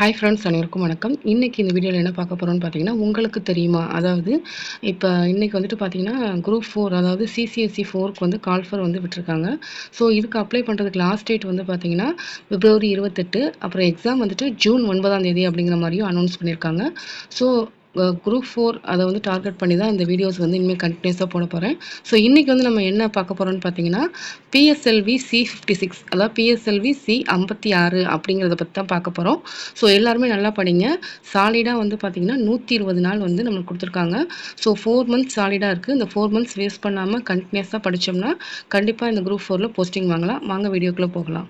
Hi friends அனைவருக்கும் வணக்கம். இன்றைக்கி இந்த வீடியோவில் என்ன பார்க்க போகிறோம்னு பார்த்தீங்கன்னா உங்களுக்கு தெரியுமா? அதாவது இப்போ இன்றைக்கி வந்துட்டு பார்த்தீங்கன்னா குரூப் ஃபோர் அதாவது சிசிஎஸ்சி ஃபோருக்கு வந்து கால்ஃபர் வந்து விட்டுருக்காங்க. ஸோ இதுக்கு அப்ளை பண்ணுறதுக்கு லாஸ்ட் டேட் வந்து பார்த்தீங்கன்னா பிப்ரவரி இருபத்தெட்டு அப்புறம் எக்ஸாம் வந்துட்டு ஜூன் ஒன்பதாம் தேதி அப்படிங்கிற மாதிரியும் அனௌன்ஸ் பண்ணியிருக்காங்க ஸோ குரூப் ஃபோர் அதை வந்து டார்கெட் பண்ணி தான் இந்த வீடியோஸ் வந்து இனிமேல் கண்டினியூஸாக போட போகிறேன் ஸோ இன்றைக்கி வந்து நம்ம என்ன பார்க்க போகிறோம்னு பார்த்தீங்கன்னா பிஎஸ்எல்வி சி ஃபிஃப்டி சிக்ஸ் அதாவது பிஎஸ்எல்வி சி ஐம்பத்தி ஆறு அப்படிங்கிறத பற்றி தான் பார்க்க போகிறோம் ஸோ எல்லாருமே நல்லா படிங்க. சாலிடாக வந்து பார்த்திங்கன்னா நூற்றி இருபது நாள் வந்து நம்மளுக்கு கொடுத்துருக்காங்க. ஸோ ஃபோர் மந்த்ஸ் சாலிடாக இருக்குது இந்த ஃபோர் மந்த்ஸ் வேஸ்ட் பண்ணாமல் கண்டினியூஸாக படித்தோம்னா கண்டிப்பாக இந்த குரூப் ஃபோரில் போஸ்டிங் வாங்கலாம். வாங்க வீடியோக்குள்ளே போகலாம்.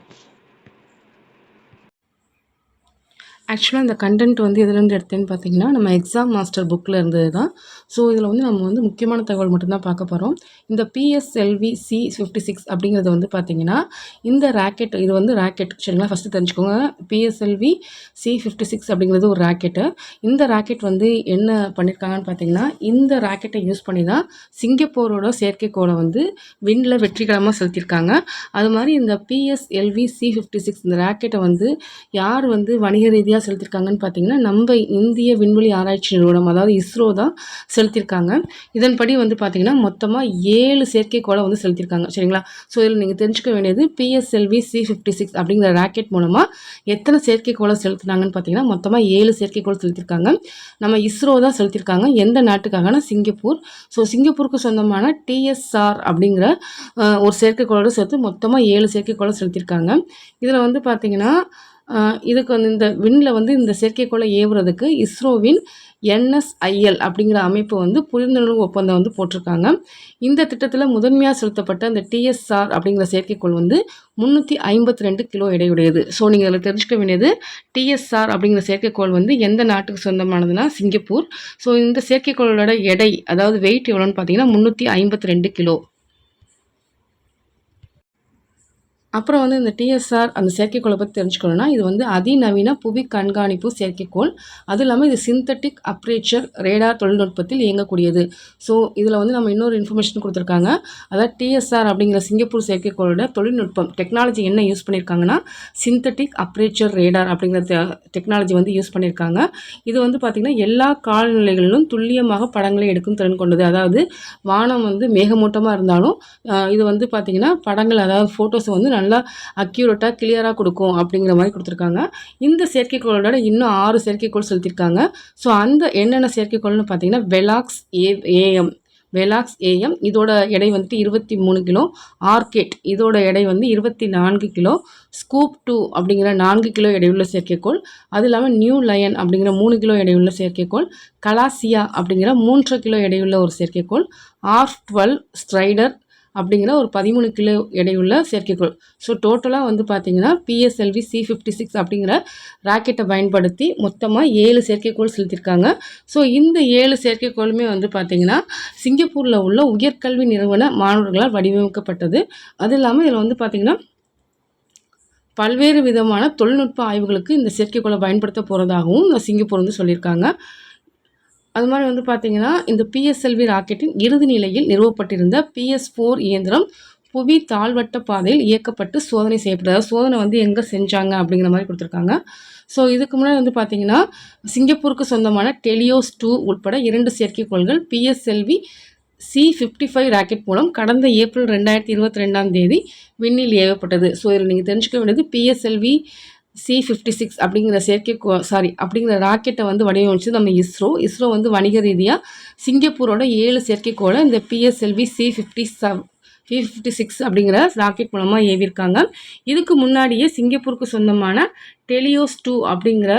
ஆக்சுவலாக இந்த கண்டென்ட் வந்து எதுலேருந்து எடுத்தேன்னு பார்த்தீங்கன்னா நம்ம எக்ஸாம் மாஸ்டர் புக்கில் இருந்தது தான் ஸோ இதில் வந்து நம்ம வந்து முக்கியமான தகவல் மட்டும்தான் பார்க்க போகிறோம் இந்த பிஎஸ்எல்வி சி ஃபிஃப்டி சிக்ஸ் அப்படிங்கிறது வந்து பார்த்திங்கன்னா இந்த ராக்கெட் இது வந்து ராக்கெட் சரிங்களா? ஃபஸ்ட்டு தெரிஞ்சுக்கோங்க. பிஎஸ்எல்வி சி ஃபிஃப்டி சிக்ஸ் அப்படிங்கிறது ஒரு ராக்கெட்டு இந்த ராக்கெட் வந்து என்ன பண்ணியிருக்காங்கன்னு பார்த்தீங்கன்னா இந்த ராக்கெட்டை யூஸ் பண்ணி தான் சிங்கப்பூரோட செயற்கைக்கோளை வந்து விண்ணில் வெற்றிகரமாக செலுத்தியிருக்காங்க அது மாதிரி இந்த பிஎஸ்எல்வி சி ஃபிஃப்டி சிக்ஸ் இந்த ராக்கெட்டை வந்து யார் வந்து வணிக ரீதியாக செலுத்தியிருக்காங்கன்னு பார்த்தீங்கன்னா நம்ம இந்திய விண்வெளி ஆராய்ச்சி நிறுவனம் அதாவது இஸ்ரோ தான் செலுத்தியிருக்காங்க இதன்படி வந்து பார்த்தீங்கன்னா மொத்தமாக ஏழு செயற்கைக்கோளை வந்து செலுத்தியிருக்காங்க சரிங்களா? ஸோ இதில் நீங்கள் தெரிஞ்சுக்க வேண்டியது பிஎஸ்எல்வி சி ஃபிஃப்டி சிக்ஸ் அப்படிங்கிற ராக்கெட் மூலமாக எத்தனை செயற்கைக்கோளை செலுத்தினாங்கன்னு பார்த்தீங்கன்னா மொத்தமாக ஏழு செயற்கைக்கோள் செலுத்தியிருக்காங்க நம்ம இஸ்ரோ தான் செலுத்தியிருக்காங்க எந்த நாட்டுக்காகனா? சிங்கப்பூர். ஸோ சிங்கப்பூருக்கு சொந்தமான டிஎஸ்ஆர் அப்படிங்கிற ஒரு செயற்கைக்கோளோடு சேர்த்து மொத்தமாக ஏழு செயற்கைக்கோளை செலுத்தியிருக்காங்க இதில் வந்து பார்த்திங்கன்னா இதுக்கு வந்து இந்த விண்ணில் வந்து இந்த செயற்கைக்கோளை ஏவுறதுக்கு இஸ்ரோவின் என்எஸ்ஐஎல் அப்படிங்கிற அமைப்பு வந்து புரிந்துணர்வு ஒப்பந்தம் வந்து போட்டிருக்காங்க. இந்த திட்டத்தில் முதன்மையாக செலுத்தப்பட்ட இந்த டிஎஸ்ஆர் அப்படிங்கிற செயற்கைக்கோள் வந்து முந்நூற்றி ஐம்பத்தி ரெண்டு கிலோ எடையுடையது. ஸோ நீங்கள் அதில் தெரிஞ்சுக்க வேண்டியது டிஎஸ்ஆர் அப்படிங்கிற செயற்கைக்கோள் வந்து எந்த நாட்டுக்கு சொந்தமானதுன்னா சிங்கப்பூர். ஸோ இந்த செயற்கைக்கோளோட எடை அதாவது வெயிட் எவ்வளோன்னு பார்த்தீங்கன்னா முந்நூற்றி ஐம்பத்தி ரெண்டு கிலோ. அப்புறம் வந்து இந்த டிஎஸ்ஆர் அந்த செயற்கைக்கோளை பற்றி தெரிஞ்சுக்கணும்னா இது வந்து அதிநவீன புவி கண்காணிப்பு செயற்கைக்கோள். அதுவும் இல்லாமல் இது சிந்தட்டிக் அப்ரேச்சர் ரேடார் தொழில்நுட்பத்தில் இயங்கக்கூடியது. ஸோ இதில் வந்து நம்ம இன்னொரு இன்ஃபர்மேஷன் கொடுத்துருக்காங்க. அதாவது டிஎஸ்ஆர் அப்படிங்கிற சிங்கப்பூர் செயற்கைக்கோளோட தொழில்நுட்பம் டெக்னாலஜி என்ன யூஸ் பண்ணியிருக்காங்கன்னா சிந்தட்டிக் அப்ரேச்சர் ரேடார் அப்படிங்கிற டெக்னாலஜி வந்து யூஸ் பண்ணியிருக்காங்க இது வந்து பார்த்திங்கன்னா எல்லா காலநிலைகளிலும் துல்லியமாக படங்களை எடுக்கும் திறன் கொண்டது. அதாவது வானம் வந்து மேகமூட்டமாக இருந்தாலும் இது வந்து பார்த்திங்கன்னா படங்கள் அதாவது ஃபோட்டோஸை வந்து நல்லா அக்யூரேட்டாக கிளியராக கொடுக்கும் அப்படிங்கிற மாதிரி கொடுத்துருக்காங்க. இந்த செயற்கைக்கோளோட இன்னும் ஆறு செயற்கைக்கோள் செலுத்தியிருக்காங்க. ஸோ அந்த என்னென்ன செயற்கைக்கோள்னு பார்த்தீங்கன்னா Velox A AM Velox AM இதோட எடை வந்துட்டு இருபத்தி மூணு கிலோ. ஆர்கேட் இதோட எடை வந்து இருபத்தி நான்கு கிலோ. ஸ்கூப் டூ அப்படிங்கிற நான்கு கிலோ எடையுள்ள செயற்கைக்கோள். அது இல்லாமல் நியூ லயன் அப்படிங்கிற மூணு கிலோ எடையுள்ள செயற்கைக்கோள். கலாசியா அப்படிங்கிற மூன்றரை கிலோ எடையுள்ள ஒரு செயற்கைக்கோள். ஆர் டுவெல் ஸ்ட்ரைடர் அப்படிங்கிற ஒரு பதிமூணு கிலோ எடையுள்ள செயற்கைக்கோள். ஸோ டோட்டலாக வந்து பார்த்திங்கன்னா பிஎஸ்எல்வி சி ஃபிஃப்டி சிக்ஸ் அப்படிங்கிற ராக்கெட்டை பயன்படுத்தி மொத்தமாக ஏழு செயற்கைக்கோள் செலுத்தியிருக்காங்க ஸோ இந்த ஏழு செயற்கைக்கோளுமே வந்து பார்த்திங்கன்னா சிங்கப்பூரில் உள்ள உயர்கல்வி நிறுவன மாணவர்களால் வடிவமைக்கப்பட்டது. அது இல்லாமல் இதில் வந்து பார்த்திங்கன்னா பல்வேறு விதமான தொழில்நுட்ப ஆய்வுகளுக்கு இந்த செயற்கைக்கோளை பயன்படுத்த போகிறதாகவும் சிங்கப்பூர் வந்து சொல்லியிருக்காங்க. அது மாதிரி வந்து பார்த்திங்கன்னா இந்த பிஎஸ்எல்வி ராக்கெட்டின் இறுதி நிலையில் நிறுவப்பட்டிருந்த பிஎஸ் ஃபோர் இயந்திரம் புவி தாழ்வட்ட பாதையில் இயக்கப்பட்டு சோதனை செய்யப்பட்டது. சோதனை வந்து எங்கே செஞ்சாங்க அப்படிங்கிற மாதிரி கொடுத்துருக்காங்க. ஸோ இதுக்கு முன்னாடி வந்து பார்த்திங்கன்னா சிங்கப்பூருக்கு சொந்தமான டெலியோஸ் டூ உட்பட இரண்டு செயற்கைக்கோள்கள் PSLV C fifty five rocket மூலம் கடந்த ஏப்ரல் ரெண்டாயிரத்தி இருபத்தி ரெண்டாம் தேதி விண்ணில் ஏவப்பட்டது. ஸோ இதில் நீங்கள் தெரிஞ்சுக்க வேண்டியது பிஎஸ்எல்வி சி ஃபிஃப்டி சிக்ஸ் அப்படிங்கிற செயற்கை சாரி அப்படிங்கிற ராக்கெட்டை வந்து வடிவமைச்சு நம்ம இஸ்ரோ. இஸ்ரோ வந்து வணிக ரீதியாக சிங்கப்பூரோட ஏழு செயற்கைக்கோளை இந்த பிஎஸ்எல்வி சி ஃபிஃப்டி செவ் ஃபி ஃபிஃப்டி சிக்ஸ் அப்படிங்கிற ராக்கெட் மூலமாக ஏவிருக்காங்க இதுக்கு முன்னாடியே சிங்கப்பூருக்கு சொந்தமான டெலியோஸ் டூ அப்படிங்கிற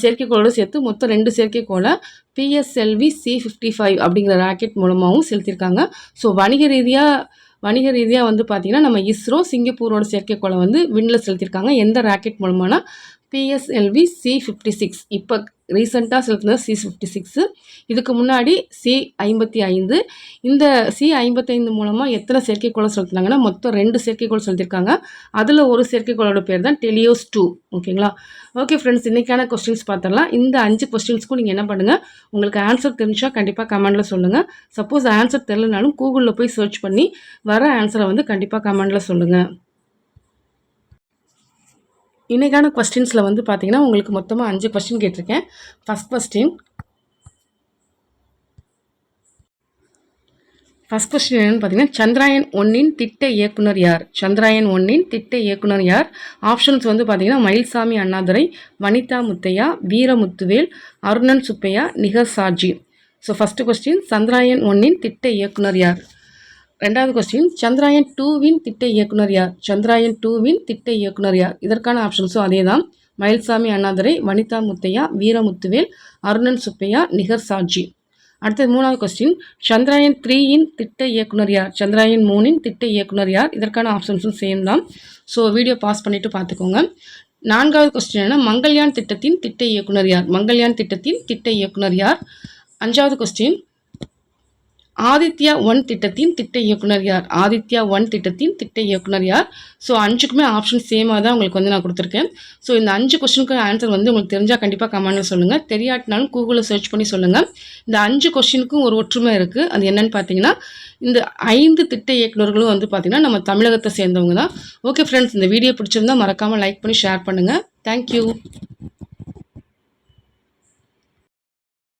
செயற்கைக்கோளோடு சேர்த்து மொத்தம் ரெண்டு செயற்கைக்கோளை பிஎஸ்எல்வி சி ஃபிஃப்டி ஃபைவ் அப்படிங்கிற ராக்கெட் மூலமாகவும் செலுத்தியிருக்காங்க. ஸோ வணிக ரீதியாக வணிக ரீதியாக வந்து பார்த்திங்கன்னா நம்ம இஸ்ரோ சிங்கப்பூரோட செயற்கைக்கோளை வந்து விண்ணில் செலுத்தியிருக்காங்க. எந்த ராக்கெட் மூலமானா பிஎஸ்எல்வி சி ஃபிஃப்டி சிக்ஸ் இப்போ ரீசெண்டாக செலுத்தினது சி ஃபிஃப்டி சிக்ஸு இதுக்கு முன்னாடி சி ஐம்பத்தி ஐந்து. இந்த சி ஐம்பத்தைந்து மூலமாக எத்தனை செயற்கைக்கோளை செலுத்தினாங்கன்னா மொத்தம் ரெண்டு செயற்கைக்கோள் செலுத்திருக்காங்க அதில் ஒரு செயற்கைக்கோளோட பேர் தான் டெலியோஸ் டூ ஓகேங்களா? ஓகே ஃப்ரெண்ட்ஸ் இன்றைக்கான கொஸ்டின்ஸ் பார்த்துடலாம். இந்த அஞ்சு கொஸ்டின்ஸ்க்கும் நீங்கள் என்ன பண்ணுங்கள் உங்களுக்கு ஆன்சர் தெரிஞ்சால் கண்டிப்பாக கமெண்டில் சொல்லுங்கள் சப்போஸ் ஆன்சர் தெரிலனாலும் கூகுளில் போய் சர்ச் பண்ணி வர ஆன்சரை வந்து கண்டிப்பாக கமெண்டில் சொல்லுங்கள் இன்றைக்கான கொஸ்டின்ஸில் வந்து பார்த்தீங்கன்னா உங்களுக்கு மொத்தமாக அஞ்சு கொஸ்டின் கேட்டிருக்கேன். ஃபஸ்ட் கொஸ்டின் ஃபஸ்ட் கொஸ்டின் என்னென்னு பார்த்தீங்கன்னா சந்திராயன் ஒன்னின் திட்ட இயக்குனர் யார்? சந்திராயன் ஒன்னின் திட்ட இயக்குனர் யார்? ஆப்ஷன்ஸ் வந்து பார்த்தீங்கன்னா Mayilsamy Annadurai Vanitha Muthiah Veeramuthuvel Arunan Subbaiah Nigar Shaji. So first question Chandrayaan ஒன்னின் திட்ட இயக்குனர் யார்? ரெண்டாவது கொஸ்டின் சந்திராயன் டூவின் திட்ட இயக்குனர் யார்? சந்திராயன் டூவின் திட்ட இயக்குனர் யார்? இதற்கான ஆப்ஷன்ஸும் அதே தான் மயில்சாமி அண்ணாதுரை வனிதா முத்தையா வீரமுத்துவேல் அருணன் சுப்பையா நிகர் சாஜி அடுத்தது மூணாவது கொஸ்டின் சந்திராயன் த்ரீயின் திட்ட இயக்குனர் யார்? சந்திராயன் மூணின் திட்ட இயக்குனர் யார்? இதற்கான ஆப்ஷன்ஸும் சேம் தான். ஸோ வீடியோ பாஸ் பண்ணிவிட்டு பார்த்துக்கோங்க. நான்காவது கொஸ்டின் என்ன? மங்கள்யான் திட்டத்தின் திட்ட இயக்குனர் யார்? மங்கள்யான் திட்டத்தின் திட்ட இயக்குனர் யார்? அஞ்சாவது கொஸ்டின் ஆதித்யா ஒன் திட்டத்தின் திட்ட இயக்குனர் யார்? ஆதித்யா ஒன் திட்டத்தின் திட்ட இயக்குனர் யார்? ஸோ அஞ்சுக்குமே ஆப்ஷன் சேமாக தான் உங்களுக்கு வந்து நான் கொடுத்துருக்கேன். ஸோ இந்த அஞ்சு கொஸ்டினுக்கு ஆன்சர் வந்து உங்களுக்கு தெரிஞ்சால் கண்டிப்பாக கமெண்ட்டில் சொல்லுங்கள் தெரியாட்டினாலும் கூகுளில் சர்ச் பண்ணி சொல்லுங்கள் இந்த அஞ்சு கொஸ்டினுக்கும் ஒரு ஒற்றுமை இருக்குது அது என்னன்னு பார்த்தீங்கன்னா இந்த ஐந்து திட்ட இயக்குநர்களும் வந்து பார்த்திங்கன்னா நம்ம தமிழகத்தை சேர்ந்தவங்க தான். ஓகே ஃப்ரெண்ட்ஸ் இந்த வீடியோ பிடிச்சிருந்தா மறக்காமல் லைக் பண்ணி ஷேர் பண்ணுங்கள் தேங்க்யூ